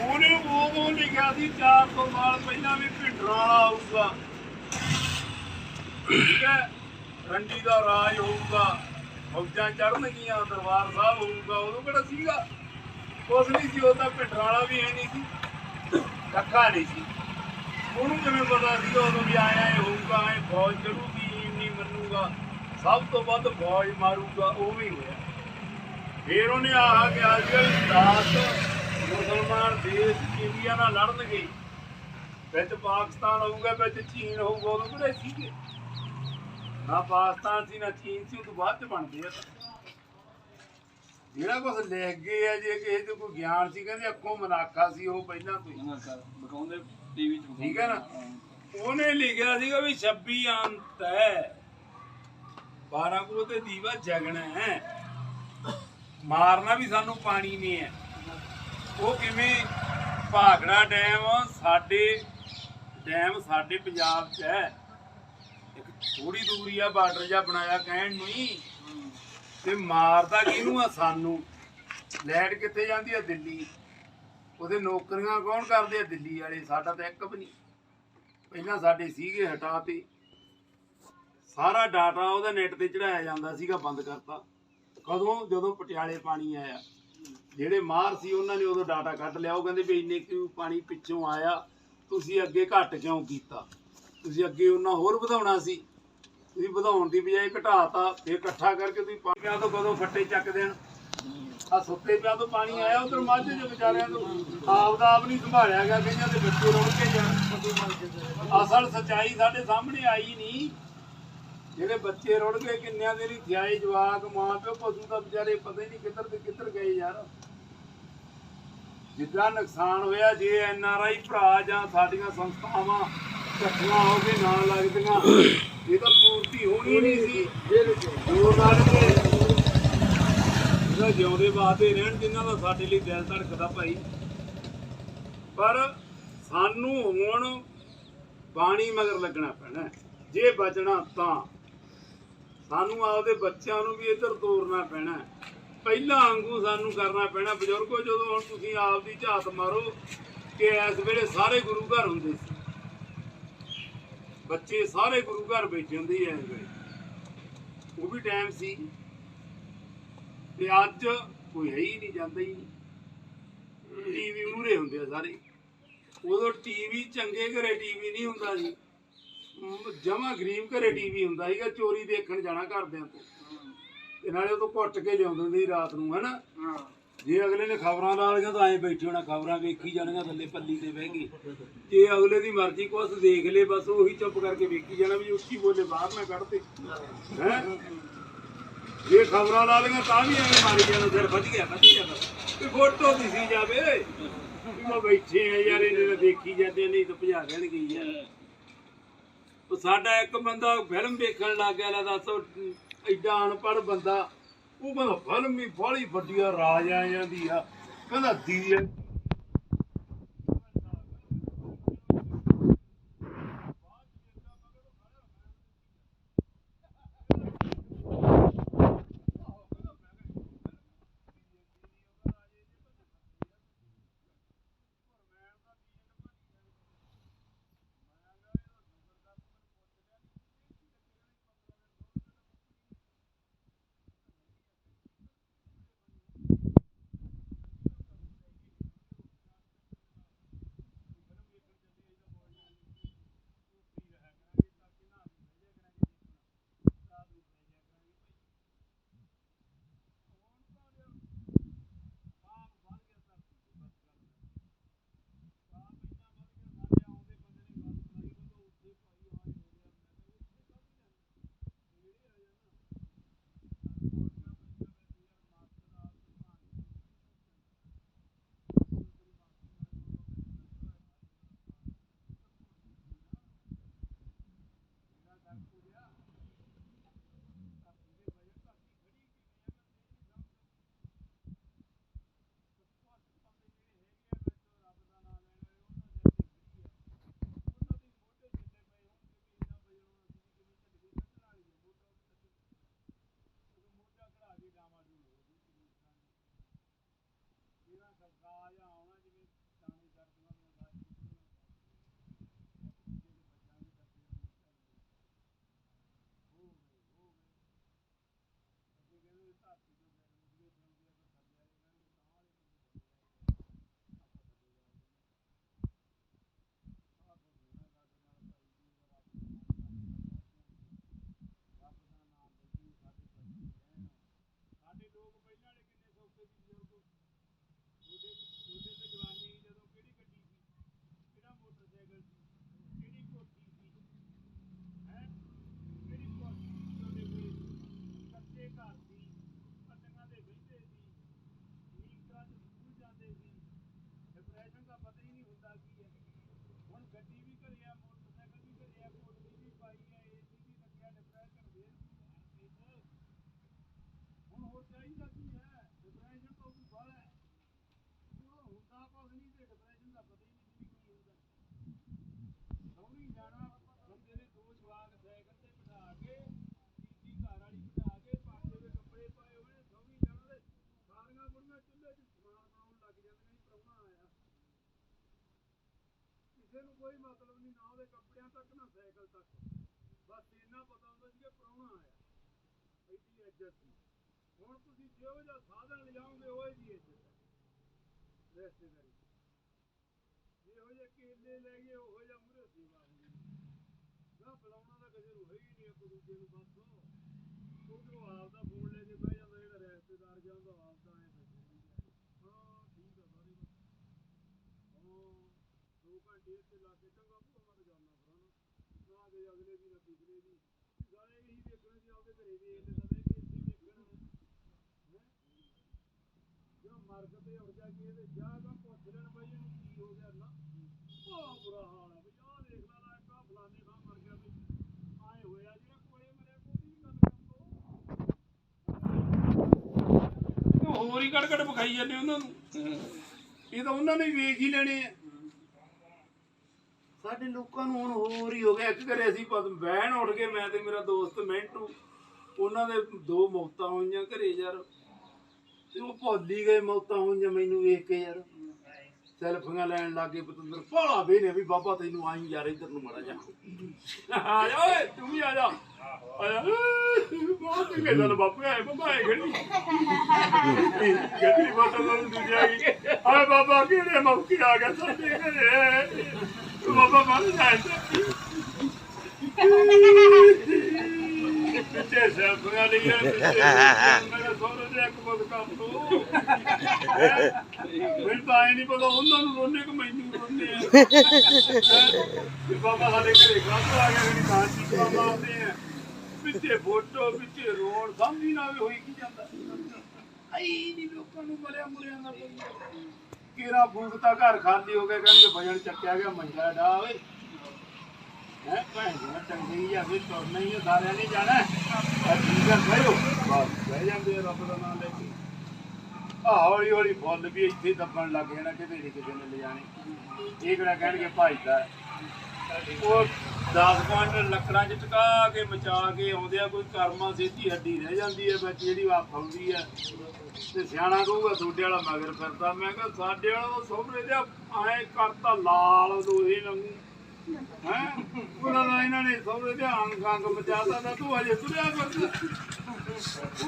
ਉਹਨੇ ਉਦੋਂ ਲਿਖਿਆ ਸੀ 400 ਸਾਲ ਪਹਿਲਾਂ ਵੀ ਭਿੰਡਰਾਂ ਵਾਲਾ ਆਊਗਾ। ਠੀਕ ਹੈ, ਰੰਡੀ ਦਾ ਰਾਜ ਹੋਊਗਾ, ਫੌਜਾਂ ਚੜਨਗੀਆਂ ਦਰਬਾਰ ਸਾਹਿਬ ਹੋਊਗਾ, ਉਦੋਂ ਕਿਹੜਾ ਸੀਗਾ? ਕੁਛ ਨਹੀਂ ਸੀ ਉਹ ਤਾਂ ਭਿੰਡਰਾਂ ਵਾਲਾ ਵੀ ਹੈ ਨਹੀਂ ਸੀ, ਕੱਖਾ ਨਹੀਂ ਸੀ। ਉਹਨੂੰ ਕਿਵੇਂ ਪਤਾ ਸੀ, ਉਦੋਂ ਵੀ ਆਇਆ ਇਹ ਹੋਊਗਾ ਇਹ ਫੌਜ ਚੜੂਗੀ ਨਹੀਂ ਮੰਨੂਗਾ, ਸਭ ਤੋਂ ਵੱਧ ਫੌਜ ਮਾਰੂਗਾ, ਉਹ ਵੀ ਹੋਇਆ। ਫਿਰ ਉਹਨੇ ਆਹ ਕਿਹਾ ਵੀ 10 ਮੁਸਲਮਾਨ ਦੇਸ਼ ਇੰਡੀਆ ਨਾਲ ਲੜਨਗੇ। ਵਿੱਚ ਪਾਕਿਸਤਾਨ ਹੋਊਗਾ ਵਿੱਚ ਚੀਨ ਹੋਊਗਾ ਉਦੋਂ ਕਿਹੜੇ ਸੀਗੇ। ਨਾ ਪਾਕਿਸਤਾਨ ਸੀ ਨਾ ਚੀਨ ਸੀ ਉਹ ਤੋਂ ਬਾਅਦ ਚ ਬਣਦੇ ਆ। ਜਿਹੜਾ ਕੁਝ ਲਿਖ ਗਏ ਆ ਜੇ ਕਿਸੇ ਤੇ ਕੋਈ ਗਿਆਨ ਸੀ ਕਹਿੰਦੇ ਅੱਖੋਂ ਮਨਾਕਾ ਸੀ ਉਹ ਪਹਿਲਾਂ ਤੋਂ ਹੀ।
ਦਿਖਾਉਂਦੇ ਟੀਵੀ 'ਚ
ਠੀਕ ਹੈ ਨਾ? ਉਹਨੇ ਲਿਖਿਆ ਸੀਗਾ ਵੀ 26 ਅੰਤ ਹੈ। 12 ਕੋ ਤੇ ਦੀਵਾ ਜਗਣਾ ਹੈ। ਮਾਰਨਾ ਵੀ ਸਾਨੂੰ ਪਾਣੀ ਨੇ ਹੈ। ਉਹ ਕਿਵੇਂ ਭਾਗੜਾ ਡੈਮ, ਸਾਡੇ ਡੈਮ, ਸਾਡੇ ਪੰਜਾਬ 'ਚ ਹੈ। ਇੱਕ ਥੋੜੀ ਦੂਰੀ ਆ, ਬਾਰਡਰ ਜਿਹਾ ਬਣਾਇਆ ਕਹਿਣ ਨੂੰ ਹੀ। ਤੇ ਮਾਰਦਾ ਕਿਹਨੂੰ ਆ ਸਾਨੂੰ? ਲੈਟ ਕਿੱਥੇ ਜਾਂਦੀ ਆ? ਦਿੱਲੀ। ਉਹਦੇ ਨੌਕਰੀਆਂ ਕੌਣ ਕਰਦੇ ਆ? ਦਿੱਲੀ ਵਾਲੇ। ਸਾਡਾ ਤਾਂ ਇੱਕ ਵੀ ਨਹੀਂ। ਪਹਿਲਾਂ ਸਾਡੇ ਸੀਗੇ ਹਟਾਤੇ। ਸਾਰਾ ਡਾਟਾ ਉਹਦਾ ਨੈਟ ਤੇ ਚੜਾਇਆ ਜਾਂਦਾ ਸੀਗਾ, ਬੰਦ ਕਰਤਾ। ਕਦੋਂ ਜਦੋਂ ਪਟਿਆਲੇ ਪਾਣੀ ਆਇਆ? ਜਿਹੜੇ ਮਾਹਰ ਸੀ, ਉਹਨਾਂ ਨੇ ਉਦੋਂ ਡਾਟਾ ਕੱਢ ਲਿਆ। ਉਹ ਕਹਿੰਦੇ ਵੀ ਇੰਨੇ ਕਿਉਂ ਪਾਣੀ ਪਿੱਛੋਂ ਆਇਆ, ਤੁਸੀਂ ਅੱਗੇ ਘੱਟ ਕਿਉਂ ਕੀਤਾ? ਤੁਸੀਂ ਅੱਗੇ ਉਹਨਾਂ ਹੋਰ ਵਧਾਉਣਾ ਸੀ। ਤੁਸੀਂ ਵਧਾਉਣ ਦੀ ਬਜਾਏ ਘਟਾਤਾ, ਫਿਰ ਇਕੱਠਾ ਕਰਕੇ ਤੁਸੀਂ ਪਾਣੀਆਂ ਤੋਂ ਕਦੋਂ ਫੱਟੇ ਚੱਕ ਦੇਣ? ਆ ਸੁੱਤੇ ਪਿਆ ਤੋਂ ਪਾਣੀ ਆਇਆ, ਉਧਰ ਮਾਝੇ ਦੇ ਵਿਚਾਰਿਆਂ ਤੋਂ ਆਪ ਦਾ ਆਪ ਨਹੀਂ ਸੰਭਾਲਿਆ ਗਿਆ, ਕਈਆਂ ਦੇ ਬੱਚੇ ਰੁੜ ਕੇ ਜਾਣ। ਅਸਲ ਸਚਾਈ ਸਾਡੇ ਸਾਹਮਣੇ ਆਈ ਨਹੀਂ। ਜਿਹੜੇ ਬੱਚੇ ਰੁੜ ਗਏ, ਕਿੰਨਿਆਂ ਦੇ ਨਹੀਂ ਥਿਆਏ ਜਵਾਕ, ਮਾਂ ਪਿਓ, ਪਸ਼ੂ ਤਾਂ ਵਿਚਾਰੇ ਪਤਾ ਹੀ ਨਹੀਂ ਕਿੱਧਰ ਤੇ ਕਿੱਧਰ ਗਏ ਯਾਰ। ਜਿੱਦਾਂ ਨੁਕਸਾਨ ਹੋਇਆ, ਜੇ ਐਨ ਆਰ ਆਈ ਭਰਾ ਜਾਂ ਸਾਡੀਆਂ ਸੰਸਥਾਵਾਂ ਇਕੱਠੀਆਂ ਹੋ ਕੇ ਨਾਲ ਲੱਗਦੀਆਂ, ਇਹ ਤਾਂ ਪੂਰਤੀ ਹੋਣੀ ਨਹੀਂ ਸੀ। ਜੋ ਨਾਲ ਕੇ ਜਿਉਂਦੇ ਬਾਤੇ ਰਹਿਣ ਜਿਨ੍ਹਾਂ ਦਾ ਸਾਡੇ ਲਈ ਦਿਲ ਧੜਕਦਾ ਭਾਈ। ਪਰ ਸਾਨੂੰ ਹੁਣ ਬਾਣੀ ਮਗਰ ਲੱਗਣਾ ਪੈਣਾ ਜੇ ਬਚਣਾ ਤਾਂ ਸਾਨੂੰ ਆਪਦੇ ਬੱਚਿਆਂ ਨੂੰ ਵੀ ਇੱਧਰ ਤੋਰਨਾ ਪੈਣਾ ਪਹਿਲਾਂ ਵਾਂਗੂ ਸਾਨੂੰ ਕਰਨਾ ਪੈਣਾ। ਬਜ਼ੁਰਗੋ, ਜਦੋਂ ਹੁਣ ਤੁਸੀਂ ਆਪ ਦੀ ਝਾਤ ਮਾਰੋ ਕਿ ਇਸ ਵੇਲੇ ਸਾਰੇ ਗੁਰੂ ਘਰ ਹੁੰਦੇ ਸੀ। ਬੱਚੇ ਸਾਰੇ ਗੁਰੂ ਘਰ ਬੈਠੇ ਹੁੰਦੇ ਸੀ ਇਸ ਵੇਲੇ। ਉਹ ਵੀ ਟਾਈਮ ਸੀ। ਤੇ ਅੱਜ ਕੋਈ ਹੈ ਹੀ ਨਹੀਂ, ਜਾਂਦਾ ਹੀ ਨਹੀਂ। ਟੀਵੀ ਮੂਰੇ ਹੁੰਦੇ ਆ ਸਾਰੇ। ਉਦੋਂ ਟੀਵੀ ਚੰਗੇ ਘਰੇ ਟੀਵੀ ਨਹੀਂ ਹੁੰਦਾ ਸੀ। ਜਮਾ ਗਰੀਬ ਘਰੇ ਟੀਵੀ ਹੁੰਦਾ ਸੀਗਾ ਚੋਰੀ ਦੇਖਣ ਜਾਣਾ ਘਰਦਿਆਂ ਤੋਂ। ਤੇ ਨਾਲੇ ਉਹ ਤੋਂ ਘੁੱਟ ਕੇ ਲਿਆਉਂਦੇ ਸੀ ਰਾਤ ਨੂੰ ਹਨਾ? ਜੇ ਅਗਲੇ ਨੇ ਖਬਰਾਂ ਲਾ ਲਈਆਂ ਤਾਂ ਐਂ ਬੈਠੇ ਹੋਣਾ ਖਬਰਾਂ ਵੇਖੀ ਜਾਣੀਆਂ ਥੱਲੇ ਪੱਲੀ ਤੇ ਬਹਿ ਗਏ। ਜੇ ਅਗਲੇ ਦੀ ਮਰਜ਼ੀ ਕੁਛ ਦੇਖ ਲੇ ਬਸ ਉਹੀ ਚੁੱਪ ਕਰਕੇ ਵੇਖੀ ਜਾਣਾ ਵੀ ਉੱਚੀ ਬੋਲੇ ਬਾਹਰ ਨਾ ਕੱਢਦੇ। ਹੈ? ਜੇ ਖਬਰਾਂ ਲਾ ਲਈਆਂ ਤਾਂ ਵੀ ਐਵੇਂ ਮਾਰੀ ਜਾਣਾ ਸਿਰ ਵੱਜ ਗਿਆ ਵੱਜ ਗਿਆ ਬਸ। ਵੀ ਫੋਟੋ ਦਿਸੀ ਜਾਵੇ। ਵੀ ਮੈਂ ਬੈਠੇ ਆ ਯਾਰ ਇਹਨੇ ਤਾਂ ਦੇਖੀ ਜਾਂਦੇ ਨਹੀਂ ਤਾਂ ਭਜਾ ਦੇਣਗੇ ਯਾਰ ਸਾਡਾ ਇੱਕ ਬੰਦਾ ਫਿਲਮ ਵੇਖਣ ਲੱਗ ਗਿਆ, ਲੈ ਦੱਸ ਉਹ ਐਡਾ ਅਨਪੜ੍ਹ ਬੰਦਾ। ਉਹ ਕਹਿੰਦਾ, ਫਿਲਮ ਹੀ ਬੜੀ ਵੱਡੀ ਆ, ਰਾਜ ਆ ਜਾਂਦੀ ਆ। ਕਹਿੰਦਾ ਦੀ
ਕਿਸੇ ਨੂੰ ਕੋਈ ਮਤਲਬ ਨਹੀਂ, ਨਾ ਉਹਦੇ ਕੱਪੜਿਆਂ ਤੱਕ, ਨਾ ਸਾਈਕਲ ਤੱਕ। ਬਸ ਇੰਨਾ ਪਤਾ ਹੁੰਦਾ ਸੀ ਕਿ ਪ੍ਰਾਹੁਣਾ ਆਇਆ। ਐਡੀ ਇੱਜ਼ਤ ਸੀ ਹੁਣ ਤੁਸੀਂ ਜਿਹੋ ਜਿਹਾ ਸਾਧਨ ਲਿਜਾਓਗੇ ਉਹ ਜੀ ਇੱਜ਼ਤ ਹੈ। ਰਿਸ਼ਤੇਦਾਰੀ। ਜਿਹੋ ਜਿਹੇ ਕੇਲੇ ਲੈ ਗਏ, ਉਹੋ ਜਿਹਾ ਮੂਰੇ ਸੇਵਾ ਹੁੰਦੀ ਨਾ ਬੁਲਾਉਣਾ ਤਾਂ ਕਿਸੇ ਨੂੰ ਹੈ ਹੀ ਨਹੀਂ, ਇੱਕ ਦੂਜੇ ਨੂੰ ਬਸ ਉਧਰੋਂ ਆਪ ਦਾ ਫੋਨ ਲੈ ਕੇ ਬਹਿ ਜਾਂਦਾ ਜਿਹੜਾ ਰਿਸ਼ਤੇਦਾਰ ਜਾਂਦਾ ਆਪ ਦਾ ਐ ਹਾਂ ਠੀਕ ਆ ਸਾਰੇ ਬਸ। ਹਾਂ ਦੋ ਘੰਟੇ ਲਾ ਕੇ ਚੰਗਾ ਭੂਆ ਮੈਂ ਜਾਣਾ ਫਿਰ ਨਾ। ਦੇ ਅਗਲੇ ਦੀ ਨਾ ਪਿਛਲੇ ਦੀ ਸਾਰੇ ਇਹੀ ਦੇਖਣੇ ਸੀ, ਆਪਦੇ ਘਰੇ ਵੀ ਇਹਨੇ ਤਾਂ ਰਹਿ ਇੱਥੇ ਦੇਖਣਾ ਹੈ? ਜੋ ਮਰਗ ਤੇ ਉੱਠ ਜਾ ਕੇ ਇਹਦੇ, ਜਾ ਤਾਂ ਪੁੱਛ ਲੈਣ ਬਈ ਇਹਨੂੰ ਕੀ ਹੋ ਗਿਆ ਨਾ। ਬੜਾ ਬੁਰਾ ਹਾਲ ਹੈ ਬਈ, ਆਹ ਦੇਖ ਲਾ ਨਾ ਇੱਕ ਫਲਾਣੇ ਥਾਂ ਮਰ ਗਿਆ ਬਈ। ਆਏ ਹੋਇਆ ਜਿਹੜਾ ਕੋਲੇ ਮਰਿਆ, ਕੋਈ ਨਹੀਂ ਗੱਲ ਕਰੋ
ਹੋਰ ਹੀ ਕੜ ਵਿਖਾਈ ਜਾਂਦੇ ਉਹਨਾਂ ਨੂੰ। ਇਹ ਤਾਂ ਉਹਨਾਂ ਨੇ ਵੇਖ ਹੀ ਲੈਣੇ ਆ। ਸਾਡੇ ਲੋਕਾਂ ਨੂੰ ਹੁਣ ਹੋਰ ਹੀ ਹੋ ਗਿਆ। ਇੱਕ ਘਰੇ ਅਸੀਂ ਪਦ ਬਹਿਣ ਉੱਠ ਕੇ ਮੈਂ ਤੇ ਮੇਰਾ ਦੋਸਤ ਮਿੰਟੂ, ਉਹਨਾਂ ਦੇ ਦੋ ਮੌਤਾਂ ਹੋਈਆਂ ਘਰੇ ਯਾਰ। ਤੇ ਉਹ ਭੁੱਲ ਹੀ ਗਏ ਮੌਤਾਂ ਹੋਈਆਂ ਮੈਨੂੰ ਵੇਖ ਕੇ ਯਾਰ। ਸੈਲਫੀਆਂ ਲੈਣ ਲੱਗੇ ਪਤੰਦਰ, ਭਾਲਾ ਵੇ ਨੇ ਵੀ ਬਾਬਾ ਤੈਨੂੰ ਆਈ ਯਾਰ ਇੱਧਰ ਨੂੰ ਮੜਾ ਜਾ ਆ ਜਾ ਓਏ, ਤੂੰ ਵੀ ਆ ਜਾ। ਆ ਜਾ। ਬਹੁਤ ਚੰਗੇ ਦਿਨ ਬਾਪੂ ਆਏ ਬਾਬਾ ਆਏ ਖੜੀ ਗੱਡੀ ਬੋਤਲ ਨੂੰ ਦੂਜਾ ਗਈ ਆਏ ਬਾਬਾ, ਕਿਹੜੇ ਮੌਕੇ ਆ ਗਿਆ ਸਾਡੇ ਘਰੇ? ਬਾਬਾ ਮਨ ਜਾਏ ਪਿੱਛੇ ਸੈਲਫੀਆਂ ਲਈਆਂ ਪਿੱਛੇ ਮੇਰਾ ਸੋਹਰੇ ਦੇ ਇੱਕ ਬਦ ਕੰਮ ਤੋਂ ਮੈਨੂੰ ਤਾਂ ਐ ਨਹੀਂ ਪਤਾ ਉਹਨਾਂ ਨੂੰ ਰੋਣੇ ਕਿ ਮੈਨੂੰ ਰੋਣੇ ਆ ਬਾਬਾ ਸਾਡੇ ਘਰੇ ਕੰਮ ਆ ਗਿਆ ਜਿਹੜੀ ਤਾਂ ਚੀਜ਼ ਬਾਬਾ ਆ ਪਿੱਛੇ ਫੋਟੋ ਪਿੱਛੇ ਰੋਣ ਸਮਝ ਨਾ ਆਵੇ ਹੋਈ ਕੀ ਜਾਂਦਾ ਆਈ ਨਹੀਂ ਲੋਕਾਂ ਨੂੰ ਮਰਿਆ ਮੁਰਿਆ ਦਾ ਕੀਰਾ ਫੂਕਤਾ ਘਰ ਖਾਲੀ ਹੋ ਗਿਆ ਕਹਿੰਦੇ ਭਜਨ ਚੱਕਿਆ ਗਿਆ ਮੰਜਾ ਡਾ ਓਏ। ਹੈ ਭੈਣ ਜੀ ਚੰਗੀ ਜਾਂ ਫਿਰ ਤੁਰਨਾ ਹੀ ਆ, ਸਾਰਿਆਂ ਨੇ ਜਾਣਾ। ਹੈ। ਆ ਠੀਕ ਆ ਬਹਿਓ ਬਸ ਬਹਿ ਜਾਂਦੇ ਆ ਰੱਬ ਦਾ ਨਾਮ ਲੈ ਕੇ। ਆ ਹੌਲੀ ਹੌਲੀ ਫੁੱਲ ਵੀ ਇੱਥੇ ਹੀ ਦੱਬਣ ਲੱਗ ਜਾਣਾ ਕਿਤੇ ਨਹੀਂ ਕਿਸੇ ਨੇ ਲਿਜਾਣੇ ਇਹ ਕਿਹੜਾ ਕਹਿਣਗੇ ਭਾਈ ਦਾ। ਹੈ। ਉਹ 10 ਕੁਆਂਟਲ ਲੱਕੜਾਂ 'ਚ ਟਕਾ ਕੇ ਮਚਾ ਕੇ ਆਉਂਦੇ ਆ ਕੋਈ ਕਰਮਾ ਸਿੱਧੀ ਹੱਡੀ ਰਹਿ ਜਾਂਦੀ ਹੈ ਵਿੱਚ ਜਿਹੜੀ ਆ ਫੌਂਦੀ ਹੈ ਤੇ ਸਿਆਣਾ ਕਹੂਗਾ, ਤੁਹਾਡੇ ਵਾਲਾ ਮਗਰ ਫਿਰਦਾ। ਮੈਂ ਕਿਹਾ, ਸਾਡੇ ਵਾਲਾ ਸੋਹਰੇ ਦੇ ਐ ਕਰਤਾ, ਲਾਲ ਲੋਹੇ ਵਾਂਗੂ। ਹੈ? ਉਹਨਾਂ ਦਾ ਇਹਨਾਂ ਨੇ ਸੋਹਰੇ ਦੇ ਅੰਗ ਅੰਗ ਮਚਾਤਾ ਤਾਂ ਤੂੰ ਅਜੇ ਤੁਰਿਆ ਫਿਰਦਾ।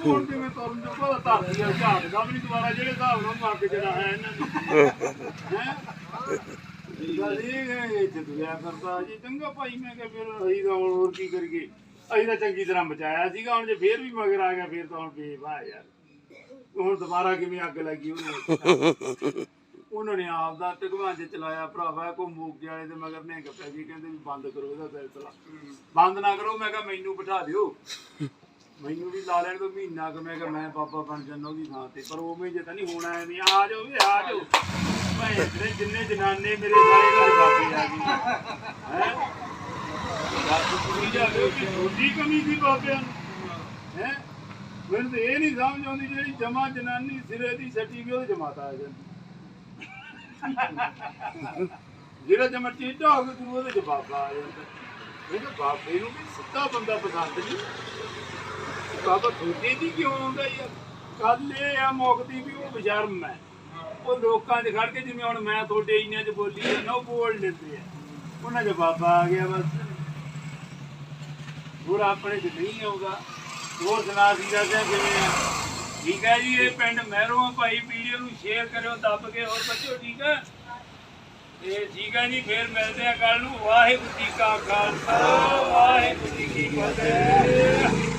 ਹੁਣ ਜਿਵੇਂ ਤੁਰਨ ਜੋ ਪਤਾ ਧਰਤੀ ਆ ਝਾੜ ਵੀ ਨਹੀਂ ਦੁਬਾਰਾ, ਜਿਹੜੇ ਹਿਸਾਬ ਨਾਲ ਮਰ ਕੇ ਜਿਹੜਾ ਹੈ ਇਹਨਾਂ ਨੂੰ ਹੈ? ਇੱਥੇ ਤੁਰਿਆ ਕਰਦਾ ਜੀ। ਚੰਗਾ ਭਾਈ, ਮੈਂ ਕਿਹਾ ਫਿਰ ਅਸੀਂ ਤਾਂ ਹੋਰ ਕੀ ਕਰੀਏ। ਅਸੀਂ ਤਾਂ ਚੰਗੀ ਤਰ੍ਹਾਂ ਬਚਾਇਆ ਸੀਗਾ, ਹੁਣ ਜੇ ਫੇਰ ਵੀ ਮਗਰ ਆ ਗਿਆ, ਫੇਰ ਤਾਂ ਹੁਣ ਬੇਵਾ ਯਾਰ। ਹੁਣ ਦੁਬਾਰਾ ਕਿਵੇਂ ਅੱਗ ਲੱਗੀ ਉਹਨੂੰ ਉਹਨਾਂ ਨੇ ਆਪ ਦਾ ਟਗਵਾਂਜ ਚਲਾਇਆ ਭਰਾਵਾ ਕੋ ਮੋਗੇ ਵਾਲੇ ਦੇ ਮਗਰ ਨੇ ਗੱਪਿਆ ਜੀ ਕਹਿੰਦੇ ਵੀ ਬੰਦ ਕਰੋ ਇਹਦਾ ਸਿਲਸਿਲਾ ਬੰਦ ਨਾ ਕਰੋ, ਮੈਂ ਕਿਹਾ ਮੈਨੂੰ ਬਿਠਾ ਦਿਓ। ਮੈਨੂੰ ਵੀ ਲਾ ਲੈਣ ਦੋ, ਮਹੀਨਾ ਕਿ ਮੈਂ ਕਿਹਾ ਮੈਂ ਬਾਬਾ ਬਣ ਜਾਂਦਾ ਉਹਦੀ ਥਾਂ ਤੇ, ਪਰ ਉਵੇਂ ਜੇ ਤਾਂ ਨਹੀਂ ਹੋਣਾ ਐਵੇਂ, ਆ ਜਾਓ ਵੀ, ਆ ਜਾਓ। ਮੈਂ ਜਿੰਨੇ ਜਨਾਨੇ ਮੇਰੇ ਸਾਰੇ ਘਰ ਬਾਬੇ ਆ ਗਏ। ਹੈ? ਦੱਸ ਪੂਰੀ ਜਾਵੇ ਕਿ ਥੋੜੀ ਕਮੀ ਸੀ ਬਾਬਿਆਂ ਨੂੰ। ਮੈਨੂੰ ਤਾਂ ਇਹ ਨਹੀਂ ਸਮਝ ਆਉਂਦੀ ਜਿਹੜੀ ਜਮਾ ਜਨਾਨੀ ਸਿਰੇ ਦੀ ਸੱਟੀ ਵੀ ਉਹਦੇ ਜਮਾਤਾ ਆ ਜਾਂਦੀ। ਜਿਹੜਾ ਜਮਾ ਚੀਟਾ ਹੋ ਗਿਆ ਤੂੰ ਉਹਦੇ ਚ ਆ ਜਾਂਦਾ। ਇਹ ਬਾਬੇ ਨੂੰ ਵੀ ਸਿੱਧਾ ਬੰਦਾ ਪਸੰਦ ਨਹੀਂ। ਬਾਬਾ ਤੁਹਾਡੇ ਦੀ ਕਿਉਂ ਆਉਂਦਾ ਯਾਰ ਕੱਲ ਇਹ ਆ ਮੁਕਤੀ ਵੀ ਉਹ ਬਸ਼ਰਮ ਹੈ। ਉਹ ਲੋਕਾਂ 'ਚ ਖੜ ਕੇ ਜਿਵੇਂ ਹੁਣ ਮੈਂ ਤੁਹਾਡੇ ਇੰਨਿਆਂ 'ਚ ਬੋਲੀ ਜਾਂਦਾ ਉਹ ਬੋਲ ਲੈਂਦੇ ਆ। ਉਹਨਾਂ 'ਚ ਬਾਬਾ ਆ ਗਿਆ ਬਸ। ਹੋਰ ਆਪਣੇ 'ਚ ਨਹੀਂ ਆਊਗਾ ਹੋਰ ਸੁਣਾ ਸੀਦਾ ਸਿੰਘ ਕਿਵੇਂ ਆ? ਠੀਕ ਹੈ ਜੀ, ਇਹ ਪਿੰਡ ਮਹਿਰੋਂ ਭਾਈ ਵੀਡੀਓ ਨੂੰ ਸ਼ੇਅਰ ਕਰਿਓ, ਦੱਬ ਕੇ, ਹੋਰ ਬੱਚੋ, ਠੀਕ ਹੈ? ਤੇ ਠੀਕ ਹੈ ਜੀ, ਫੇਰ ਮਿਲਦੇ ਆ ਕੱਲ ਨੂੰ। ਵਾਹਿਗੁਰੂ ਜੀ ਕਾ ਖਾਲਸਾ, ਵਾਹਿਗੁਰੂ ਜੀ ਕੀ ਫਤਿਹ।